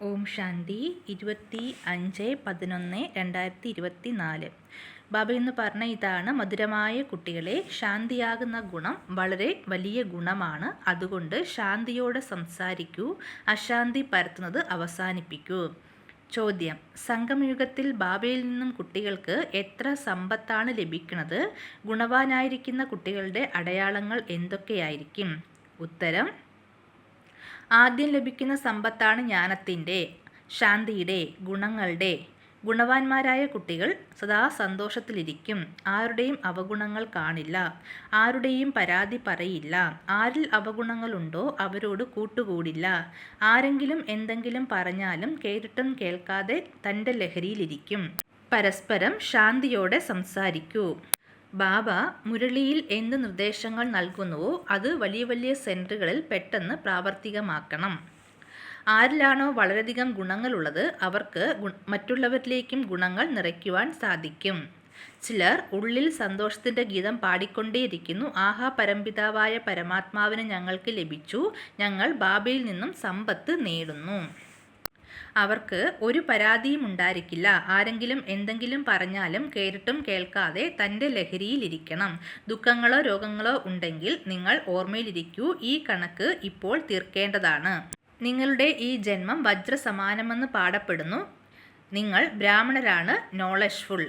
ഓം ശാന്തി ഇരുപത്തി അഞ്ച് പതിനൊന്ന് രണ്ടായിരത്തി ഇരുപത്തി നാല് ബാബ എന്ന് പറഞ്ഞ ഇതാണ് മധുരമായ കുട്ടികളെ ശാന്തിയാകുന്ന ഗുണം വളരെ വലിയ ഗുണമാണ്. അതുകൊണ്ട് ശാന്തിയോടെ സംസാരിക്കൂ അശാന്തി പരത്തുന്നത് അവസാനിപ്പിക്കൂ. ചോദ്യം സംഗമയുഗത്തിൽ ബാബയിൽ നിന്നും കുട്ടികൾക്ക് എത്ര സമ്പത്താണ് ലഭിക്കുന്നത്? ഗുണവാനായിരിക്കുന്ന കുട്ടികളുടെ അടയാളങ്ങൾ എന്തൊക്കെയായിരിക്കും? ഉത്തരം ആദ്യം ലഭിക്കുന്ന സമ്പത്താണ് ജ്ഞാനത്തിന്റെ. ശാന്തിയുടെ ഗുണങ്ങളുടെ. ഗുണവാന്മാരായ കുട്ടികൾ സദാ സന്തോഷത്തിലിരിക്കും. ആരുടെയും അവഗുണങ്ങൾ കാണില്ല. ആരുടെയും പരാതി പറയില്ല. ആരിൽ അവഗുണങ്ങളുണ്ടോ അവരോട് കൂട്ടുകൂടില്ല. ആരെങ്കിലും എന്തെങ്കിലും പറഞ്ഞാലും കേട്ടിട്ടും കേൾക്കാതെ തന്റെ ലഹരിയിലിരിക്കും. പരസ്പരം ശാന്തിയോടെ സംസാരിക്കൂ. ബാബ മുരളിയിൽ എന്ത് നിർദ്ദേശങ്ങൾ നൽകുന്നുവോ അത് വലിയ വലിയ സെന്ററുകളിൽ പെട്ടെന്ന് പ്രാവർത്തികമാക്കണം. ആരിലാണോ വളരെയധികം ഗുണങ്ങളുള്ളത് അവർക്ക് മറ്റുള്ളവരിലേക്കും ഗുണങ്ങൾ നിറയ്ക്കുവാൻ സാധിക്കും. ചിലർ ഉള്ളിൽ സന്തോഷത്തിന്റെ ഗീതം പാടിക്കൊണ്ടേയിരിക്കുന്നു. ആഹാ പരംപിതാവായ പരമാത്മാവിന് ഞങ്ങൾക്ക് ലഭിച്ചു. ഞങ്ങൾ ബാബയിൽ നിന്നും സമ്പത്ത് നേടുന്നു. അവർക്ക് ഒരു പരാതിയും ഉണ്ടായിരിക്കില്ല. ആരെങ്കിലും എന്തെങ്കിലും പറഞ്ഞാലും കേട്ടിട്ടും കേൾക്കാതെ തന്റെ ലഹരിയിലിരിക്കണം. ദുഃഖങ്ങളോ രോഗങ്ങളോ ഉണ്ടെങ്കിൽ നിങ്ങൾ ഓർമ്മയിലിരിക്കൂ. ഈ കണക്ക് ഇപ്പോൾ തീർക്കേണ്ടതാണ്. നിങ്ങളുടെ ഈ ജന്മം വജ്രസമാനമെന്ന് പാടപ്പെടുന്നു നിങ്ങൾ ബ്രാഹ്മണരാണ് നോളജ്ഫുൾ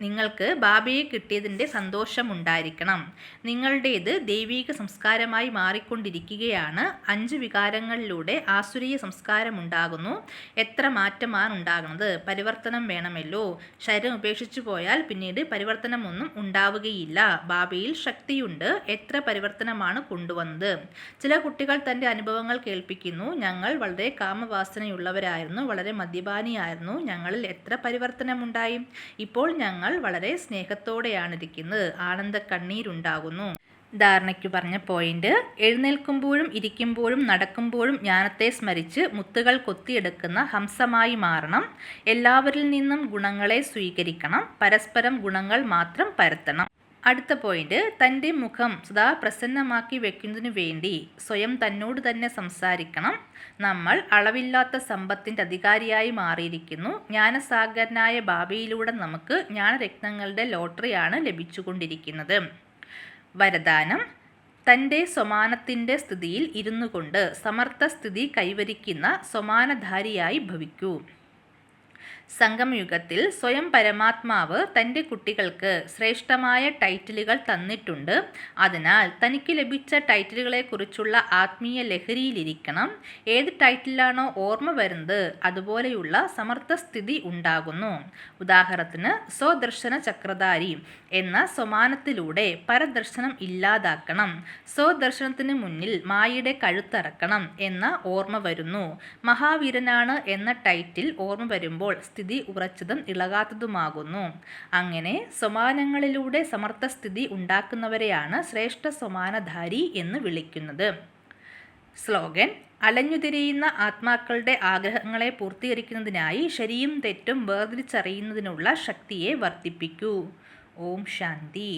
നിങ്ങൾക്ക് ബാബയെ കിട്ടിയതിന്റെ സന്തോഷമുണ്ടായിരിക്കണം. നിങ്ങളുടേത് ദൈവീക സംസ്കാരമായി മാറിക്കൊണ്ടിരിക്കുകയാണ്. അഞ്ച് വികാരങ്ങളിലൂടെ ആസുരീയ സംസ്കാരമുണ്ടാകുന്നു. എത്ര മാറ്റമാണ് ഉണ്ടാകുന്നത്? പരിവർത്തനം വേണമല്ലോ. ശരീരം ഉപേക്ഷിച്ചു പോയാൽ പിന്നീട് പരിവർത്തനമൊന്നും ഉണ്ടാവുകയില്ല. ബാബയിൽ ശക്തിയുണ്ട്. എത്ര പരിവർത്തനമാണ് കൊണ്ടുവന്നത്? ചില കുട്ടികൾ തന്റെ അനുഭവങ്ങൾ കേൾപ്പിക്കുന്നു. ഞങ്ങൾ വളരെ കാമവാസനയുള്ളവരായിരുന്നു. വളരെ മദ്യപാനിയായിരുന്നു. ഞങ്ങളിൽ എത്ര പരിവർത്തനമുണ്ടായി? ഇപ്പോൾ ഞങ്ങൾ വളരെ സ്നേഹത്തോടെയാണ് ഇരിക്കുന്നത് ആനന്ദ കണ്ണീരുണ്ടാകുന്നു ധാരണയ്ക്ക് പറഞ്ഞ പോയിന്റ് എഴുന്നേൽക്കുമ്പോഴും ഇരിക്കുമ്പോഴും നടക്കുമ്പോഴും ജ്ഞാനത്തെ സ്മരിച്ച് മുത്തുകൾ കൊത്തിയെടുക്കുന്ന ഹംസമായി മാറണം. എല്ലാവരിൽ നിന്നും ഗുണങ്ങളെ സ്വീകരിക്കണം. പരസ്പരം ഗുണങ്ങൾ മാത്രം പരത്തണം. അടുത്ത പോയിന്റ് തന്റെ മുഖം സദാ പ്രസന്നമാക്കി വെക്കുന്നതിനു വേണ്ടി സ്വയം തന്നോട് തന്നെ സംസാരിക്കണം. നമ്മൾ അളവില്ലാത്ത സമ്പത്തിന്റെ അധികാരിയായി മാറിയിരിക്കുന്നു. ജ്ഞാനസാഗരനായ ബാബയിലൂടെ നമുക്ക് ജ്ഞാനരത്നങ്ങളുടെ ലോട്ടറിയാണ് ലഭിച്ചുകൊണ്ടിരിക്കുന്നത്. വരദാനം തന്റെ സ്വമാനത്തിന്റെ സ്ഥിതിയിൽ ഇരുന്നു കൊണ്ട് സമർത്ഥ സ്ഥിതി കൈവരിക്കുന്ന സ്വമാനധാരിയായി ഭവിക്കൂ. സംഗമയുഗത്തിൽ സ്വയം പരമാത്മാവ് തന്റെ കുട്ടികൾക്ക് ശ്രേഷ്ഠമായ ടൈറ്റിലുകൾ തന്നിട്ടുണ്ട്. അതിനാൽ തനിക്ക് ലഭിച്ച ടൈറ്റിലുകളെക്കുറിച്ചുള്ള ആത്മീയ ലഹരിയിലിരിക്കണം. ഏത് ടൈറ്റിലാണോ ഓർമ്മ വരുന്നത് അതുപോലെയുള്ള സമർത്ഥ സ്ഥിതി ഉണ്ടാകുന്നു. ഉദാഹരണത്തിന് സ്വദർശന ചക്രധാരി എന്ന സ്വമാനത്തിലൂടെ പരദർശനം ഇല്ലാതാക്കണം. സ്വദർശനത്തിന് മുന്നിൽ മായയുടെ കഴുത്തറക്കണം എന്ന ഓർമ്മ വരുന്നു. മഹാവീരനാണ് എന്ന ടൈറ്റിൽ ഓർമ്മ വരുമ്പോൾ സ്ഥിതി ഉറച്ചതും ഇളകാത്തതുമാകുന്നു. അങ്ങനെ സമാനങ്ങളിലൂടെ സമർത്ഥസ്ഥിതി ഉണ്ടാക്കുന്നവരെയാണ് ശ്രേഷ്ഠ സമാനധാരി എന്ന് വിളിക്കുന്നത്. സ്ലോഗൻ അലഞ്ഞുതിരിയുന്ന ആത്മാക്കളുടെ ആഗ്രഹങ്ങളെ പൂർത്തീകരിക്കുന്നതിനായി ശരിയും തെറ്റും വേർതിരിച്ചറിയുന്നതിനുള്ള ശക്തിയെ വർദ്ധിപ്പിക്കൂ. ഓം ശാന്തി.